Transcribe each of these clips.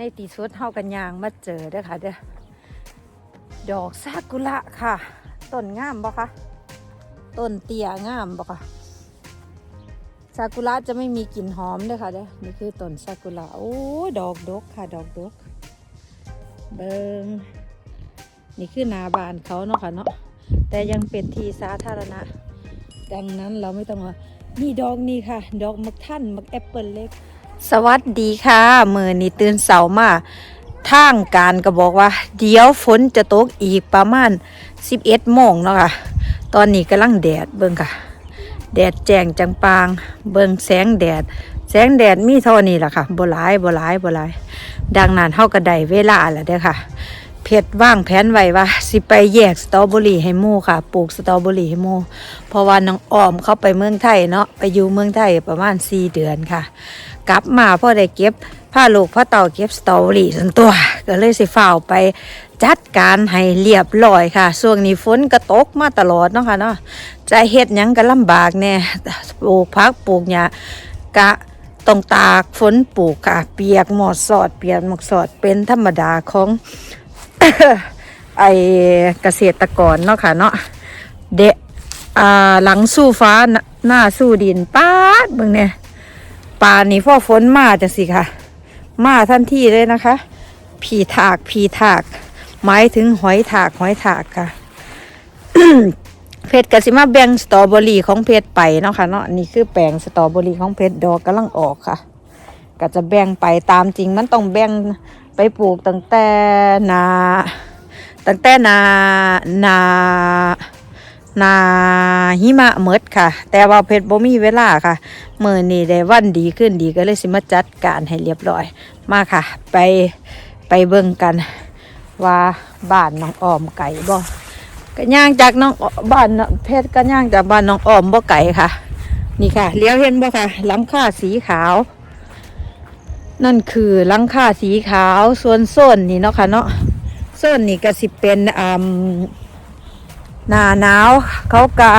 ในตีสุดเฮากันยางมาเจอเด้อค่ะเด้อดอกซากุระค่ะต้นงามบ่คะต้นเตี้ยงามบ่คะซากุระจะไม่มีกลิ่นหอมเด้อค่ะเด้อนี่คือต้นซากุระโอ้ดอกดกค่ะ ดอกดก เบิงนี่คือนาบานเขาเนาะค่ะเนาะแต่ยังเป็นที่สาธารณะ ดังนั้นเราไม่ต้องว่านี่ดอกนี่ค่ะ ดอกมักท่านมักแอปเปิลเล็ก สวัสดีค่ะมือนี่ตื่นเสาร์มาทางการก็บอกว่า เดี๋ยวฝนจะตกอีกประมาณ 11โมงเนาะค่ะ ตอนนี้กำลังแดดเบิ่งค่ะ แดดแจ้งจังปาง เบิ่งแสงแดด แสงแดดมีเท่านี้แหละค่ะบ่หลายบ่หลายบ่หลาย ดังนั้นเฮาก็ได้เวลาแล้วเด้อค่ะ เพชรว่างแผนไว้ว่า สิไปแยกสตรอเบอรี่ให้หมู่ค่ะ ปลูกสตรอเบอรี่ให้หมู่เพราะว่าน้องออมเขาไปเมืองไทยเนาะไปอยู่เมืองไทยประมาณ4เดือนค่ะ กลับมาพ่อได้เก็บผ้าลูกผ้าเต่าเก็บสตอรี่ส่วนตัว ก็เลยสิฝ้าวไปจัดการให้เรียบร้อยค่ะช่วงนี้ฝนก็ตกมาตลอดเนาะค่ะเนาะจะเฮ็ดหยังก็ลำบากแน่ปลูกพักปลูกหญ้ากะต้องตากฝนปลูกค่ะเปียกหมอดสอดเปียกหมอดสอดเป็นธรรมดาของไอเกษตรกรเนาะค่ะเนาะเดะอ่าหลังสู้ฟ้าหน้าหน้าสู้ดินป้าดเบิ่งเนี่ย ป่านี่พ่อฝนมาจังสิค่ะ มาทันทีเลยนะคะ ผีถากผีถาก หมายถึงหอยถากหอยถากค่ะ เพชรกสิมาแบ่งสตรอเบอรี่ของเพชรไปเนาะค่ะเนาะนี่คือแปลงสตรอเบอรี่ของเพชรดอกกำลังออกค่ะ ก็จะแบ่งไปตามจริงมันต้องแบ่งไปปลูกตั้งแต่นาตั้งแต่นานา นาหิมะเมดค่ะ แต่ว่าเพชรบ่มีเวลาค่ะเมื่อนี้ได้วันดีขึ้นดีก็เลยสิมาจัดการให้เรียบร้อย มาค่ะ ไปไปเบิ่งกัน ว่าบ้านน้องออมไก่บ่ก็ย่างจากน้องบ้านเพชรก็ย่างจากบ้านน้องออมบ่ไก่ค่ะ นี่ค่ะเลี้ยวเห็นบ่ค่ะหลังคาสีขาว นั่นคือหลังคาสีขาวส่วนโซนนี่เนาะค่ะเนาะโซนนี่ก็สิเป็นอ่า หน้าหนาวเขาก็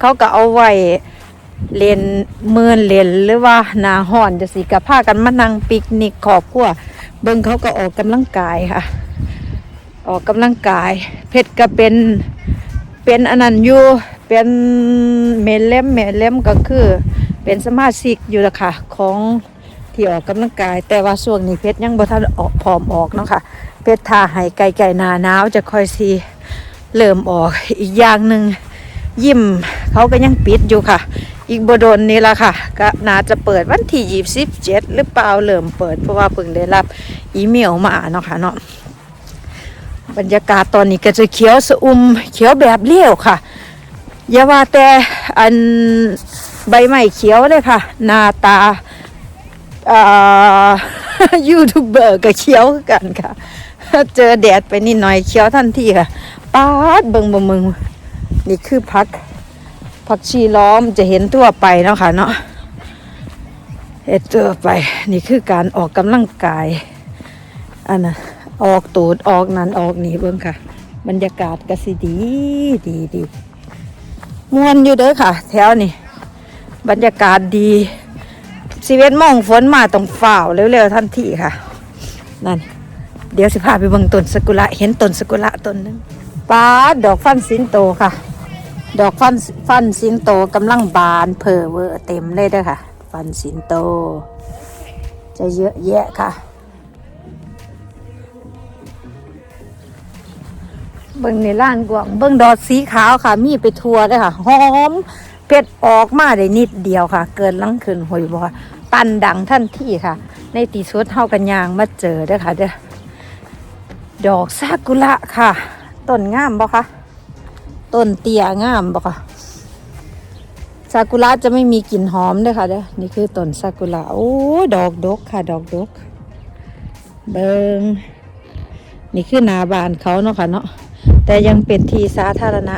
เขาก็เอาไว้เล่นเมือนเล่นหรือว่าหนาห้อนจะสิกับพากันมานั่งปิกนิกขอบครัวเบิ่งเขาก็ออกกำลังกายค่ะ ออกกำลังกาย เพชรก็เป็นเป็นอันนั้นอยู่เป็นเมลเล่มเมลเล่มก็คือ เป็นสมาชิกอยู่ละค่ะของที่ออกกำลังกาย แต่ว่าช่วงนี้เพชรยังบ่ทันออกพร้อมออกเนาะค่ะเพชรทาให้ไก่ไก่หนาหนาวจะคอยสี เริ่มออกอีกอย่างหนึ่งยิ้มเขาก็ยังปิดอยู่ค่ะ อีกบดนนี้ละค่ะ ก็น่าจะเปิดวันที่ยี่สิบเจ็ดหรือเปล่าเริ่มเปิดเพราะว่าเพิ่งได้รับอีเมลมาเนาะค่ะเนาะบรรยากาศตอนนี้ก็จะเขียวสะอุ่มเขียวแบบเลี้ยวค่ะอย่าว่าแต่อันใบไม้เขียวเลยค่ะหน้าตาอ่า ยูทูบเบอร์ก็เขียวกันค่ะ เจอแดดไปนิดหน่อยเขียวทันทีค่ะป๊าดเบิงบมึง นี่คือพักผักชีล้อมจะเห็นทั่วไปเนาะค่ะเนาะเห็นทั่วไป นี่คือการออกกำลังกายอันน่ะออกตูดออกนั้นออกนี่เบิ่งค่ะ บรรยากาศก็สิดีดีดีมวนอยู่เด้อค่ะ แถวนี่บรรยากาศดี สิเวตโมองฝนมาต้องฝ่าวเร็วๆทันทีค่ะ นั่น เดี๋ยวสิพาไปเบิ่งต้นสกุระเห็นต้นสกุระต้นหนึงป้าดดอกฟันสิงโตค่ะ ดอกฟันฟันสิงโตกำลังบานเพอเวอร์เต็มเลยเด้อค่ะ ฟันสิงโต จะเยอะแยะค่ะเบิ่งในร้านกว่างเบิ่งดอกสีขาวค่ะ มีไปทัวเลยค่ะหอมเผ็ดออกมาได้นิดเดียวค่ะ เกินลังขึ้นหอยบ่ค่ะปันดังทันที่ค่ะ ในตีสุดเฮากันยางมาเจอเด้อค่ะเด้อดอกซากุระค่ะต้นงามบ่คะต้นเตี้ยงามบ่คะซากุระจะไม่มีกลิ่นหอมเด้อค่ะเด้อนี่คือต้นซากุระโอ้ยดอกดกค่ะ ดอกดก เบิงนี่คือนาบานเขาเนาะค่ะเนาะแต่ยังเป็นทีสาธารณะ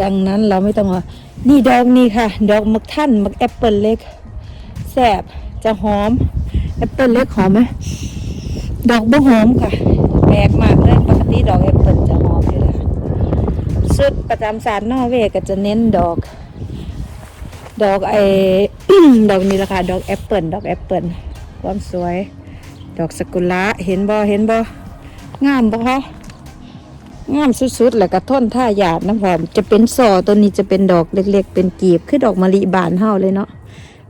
ดังนั้นเราไม่ต้องว่านี่ดอกนี่ค่ะ ดอกมักท่านมักแอปเปิลเล็ก แซบจะหอมแอปเปิลเล็กหอมไหมดอกบ่หอมค่ะแปลกมากเลยปกติดอกแอปเปิลจะหอมอยู่แล้วสุดประจำศาสตร์นอร์เวย์ก็จะเน้นดอก ดอกไอดอกนี้ละค่ะดอกแอปเปิลดอกแอปเปิลความสวย ดอกสกุระเห็นบ่เห็นบ่งามบ่คะงามสุดๆ แล้วก็ท่อนท่าหยาดน้ำหอมจะเป็นซอตัวนี้จะเป็นดอกเล็กๆ เป็นกีบ คือดอกมะลิบานเฮาเลยเนาะ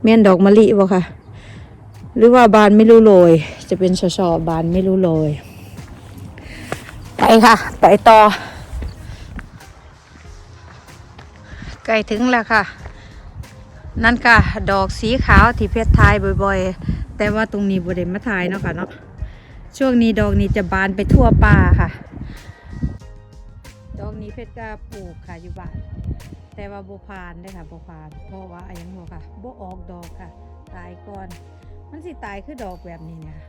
แม่นดอกมะลิบ่ค่ะ หรือว่าบานไม่รู้โรยจะเป็นชอชอบานไม่รู้โรยไปค่ะ ไปต่อใกล้ถึงแล้วค่ะ นั่นค่ะ ดอกสีขาวที่เพชรทายบ่อยๆ แต่ว่าตรงนี้บริเวณมาทายเนาะค่ะเนาะช่วงนี้ดอกนี้จะบานไปทั่วป่าค่ะ ดอกนี้เพชรก็ปลูกค่ะอยู่บ้าน แต่ว่าโบพานได้ค่ะโบพานเพราะว่าอะไรยังบอกค่ะโบออกดอกค่ะ ตายก่อน มันสิตายคือดอกแบบนี้เนี่ย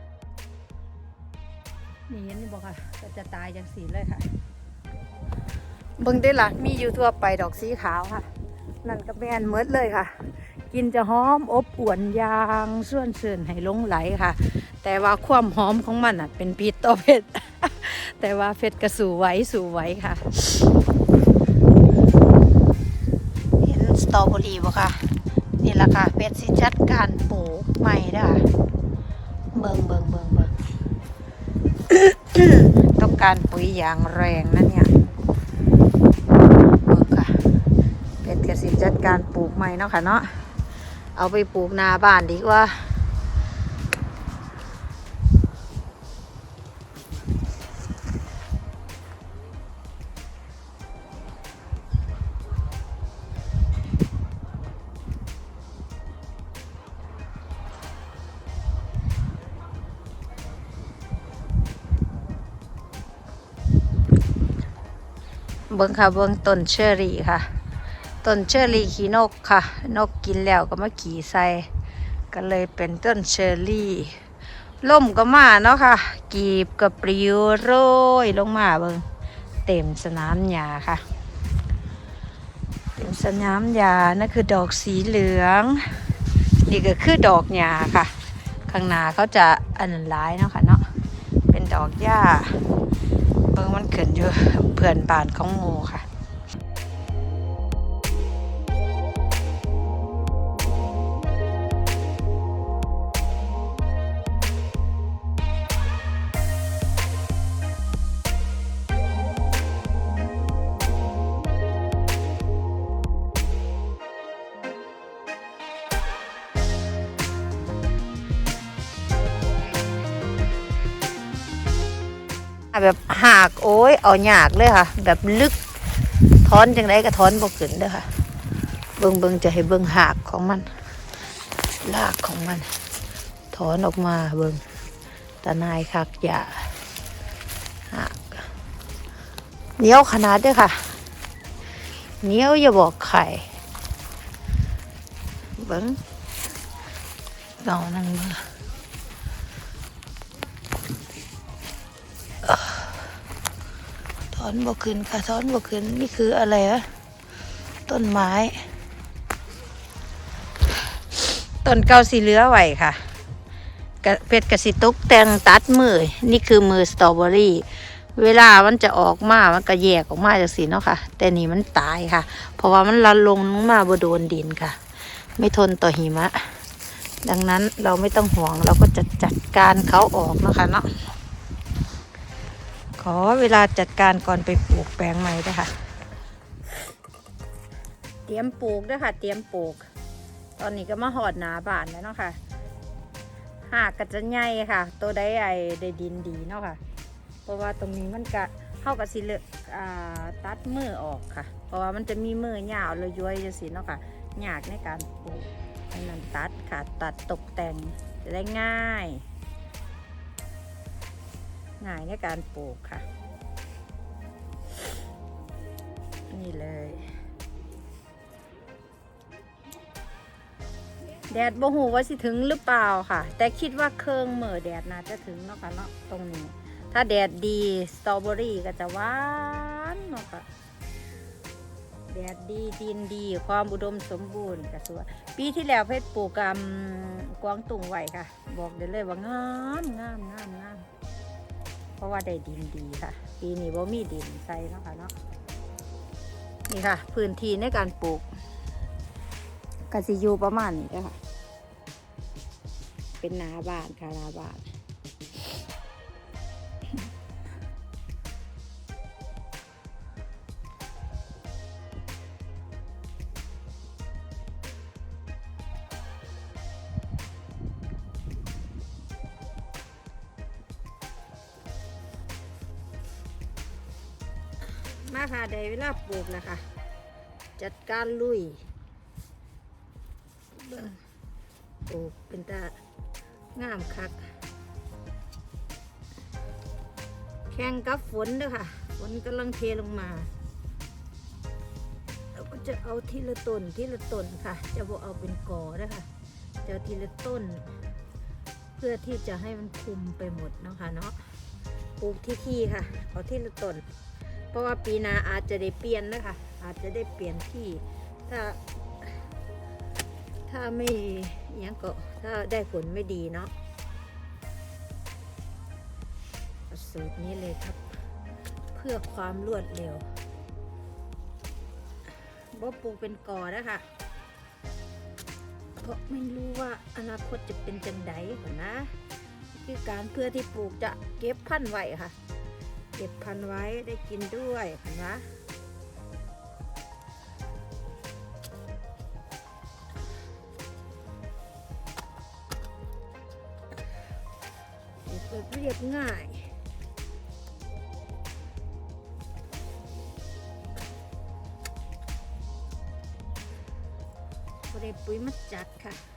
นี่เห็นนี่บอกค่ะก็จะตายจังสีเลยค่ะเบิ่งได้ละมีอยู่ทั่วไปดอกสีขาวค่ะ นั่นก็แม่นเมดเลยค่ะ กินจะหอมอบอวนยางส่วนเสื่นให้ลงไหลค่ะ แต่ว่าความหอมของมันอะ เป็นพิษต่อเพชรแต่ว่าเพชรก็สู่ไหว้สู่ไหว้ค่ะ เห็นส ตรอเบอรี่บ่ค่ะ นี่แหละค่ะเพชรสิจัดการปลูกใหม่เด้อค่ะเบิ่งเบิ่งเบิ่งเบิ่งต้องการปุ๋ยอย่างแรงนะเนี่ยเบิ่งค่ะเป็นเกษตรจัดการปลูกใหม่เนาะค่ะเนาะเอาไปปลูกนาบ้านดีกว่า บิ้งค่ะเบิ้งต้นเชอรี่ค่ะต้นเชอรี่ขี่นกค่ะ นกกินแล้วก็มาขี่ใส่ก็เลยเป็นต้นเชอรี่ล่มก็มาเนาะค่ะ กีบกับปลิวโรยลงมาเบิ้งเต็มสนามหญ้าค่ะ เต็มสนามหญ้านั่นคือดอกสีเหลือง นี่ก็คือดอกหญ้าค่ะ ข้างหน้าเขาจะอันนั้นร้ายเนาะค่ะเนาะเป็นดอกหญ้าเบิงมันขึ้นอยู่ เพื่อนบ้านของหมูค่ะ แบบหากโอ้ยเอาหยากเลยค่ะ แบบลึกถอนจังไดก็ถอนบ่ขึ้นเด้อค่ะ เบิ่งเบิ่งจะให้เบิ่งหากของมันรากของมันถอนออกมาเบิ่งตานายคักอย่าหากเหนียวขนาดเด้อค่ะเหนียวอย่าบอกไข่เบิ่งเงานั่งเบิ่ง อนบกขึ้นค่ะถอนบกขึ้นนี่คืออะไรวะต้นไม้ต้นเกาสีเหลือไหวค่ะเป็ดกระสิตุกแต่งตัดมือ นี่คือมือสตรอเบอรี่ เวลามันจะออกมา มันก็แยกออกมาจากสีเนาะค่ะ แต่นี่มันตายค่ะ เพราะว่ามันละลงลงมาบโดนดินค่ะ ไม่ทนต่อหิมะ ดังนั้นเราไม่ต้องห่วงเราก็จะจัดการเขาออกนะคะเนาะ ขอเวลาจัดการก่อนไปปลูกแปลงใหม่ด้วยค่ะ เตรียมปลูกด้วยค่ะ เตรียมปลูก ตอนนี้ก็มาหอดหนาบานแล้วเนาะค่ะหากก็จะใหญ่ค่ะ ตัวได้ไอได้ดินดีเนาะค่ะ เพราะว่าตรงนี้มันก็เข้ากับสิเลอ่าตัดมือออกค่ะ เพราะว่ามันจะมีมือยาวเลยย้อยจะสิเนาะค่ะยากในการปลูกอันนั้นตัดค่ะ ตัดตกแต่งจะได้ง่าย ง่ายในการปลูกค่ะ นี่เลย แดดบ่หูว่าสิถึงหรือเปล่าค่ะ แต่คิดว่าเครื่องเหม่อแดดน่าจะถึงเนาะค่ะเนาะตรงนี้ ถ้าแดดดีสตรอเบอรี่ก็จะหวานเนาะค่ะแดดดีดินดี ความอุดมสมบูรณ์ก็สวยปีที่แล้วเพชรปลูกกำกวางตุ่งไหวค่ะ บอกได้เลยว่างามงามงามงาม ราะว่าได้ดินดีค่ะ ปีนี้ว่ามีดินใส่เนาะค่ะเนาะนี่ค่ะ พื้นที่ในการปลูกกสิยูประมาณนี้ค่ะ เป็นนาบานค่ะนาบาน มาค่ะได้เวลาปลูกแล้วค่ะจัดการลุยเบิ่งปลูกเป็นตางามคัก แข่งกับฝนด้อค่ะ ฝนกำลังเทลงมา เราก็จะเอาทีละต้นทีละต้นค่ะ จะบ่เอาเป็นกอด้อค่ะ จะเอาทีละต้น เพื่อที่จะให้มันคุมไปหมดนะคะเนาะปลูกที่ที่ค่ะ เอาทีละต้น เพราะว่าปีหนาอาจจะได้เปลี่ยนนะคะ อาจจะได้เปลี่ยนที่ ถ้า ถ้าไม่อยังก็ถ้าได้ผลไม่ดีเนาะสูตรนี้เลยครับ เพื่อความรวดเร็วบ่ปลูกเป็นกอนะคะเพราะไม่รู้ว่าอนาคตจะเป็นจังไดหรอนะ คือการเพื่อที่ปลูกจะเก็บพันธุ์ไว้ค่ะ เก็บพันไว้ได้กินด้วยเห็นไหมปลูกแบบเรียบง่ายบริปุ๋ยมัดจัดค่ะ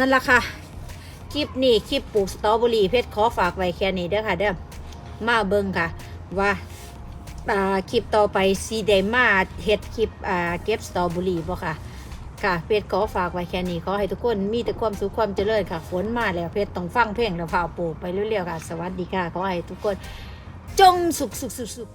นั่นละค่ะ คลิปนี้คลิปปลูกสตรอเบอรี่เพชรขอฝากไว้แค่นี้เด้อค่ะเด้อมาเบิ่งค่ะ ว่าคลิปต่อไปซีเดมาเฮ็ดคลิปเก็บสตรอเบอรี่บ่ค่ะค่ะเพชรขอฝากไว้แค่นี้ขอให้ทุกคนมีแต่ความสุขความเจริญค่ะฝนมาแล้วเพชรต้องฟังเพลงแล้วพาปลูกไปเรื่อยๆค่ะ สวัสดีค่ะขอให้ทุกคนจงสุขสุขสุข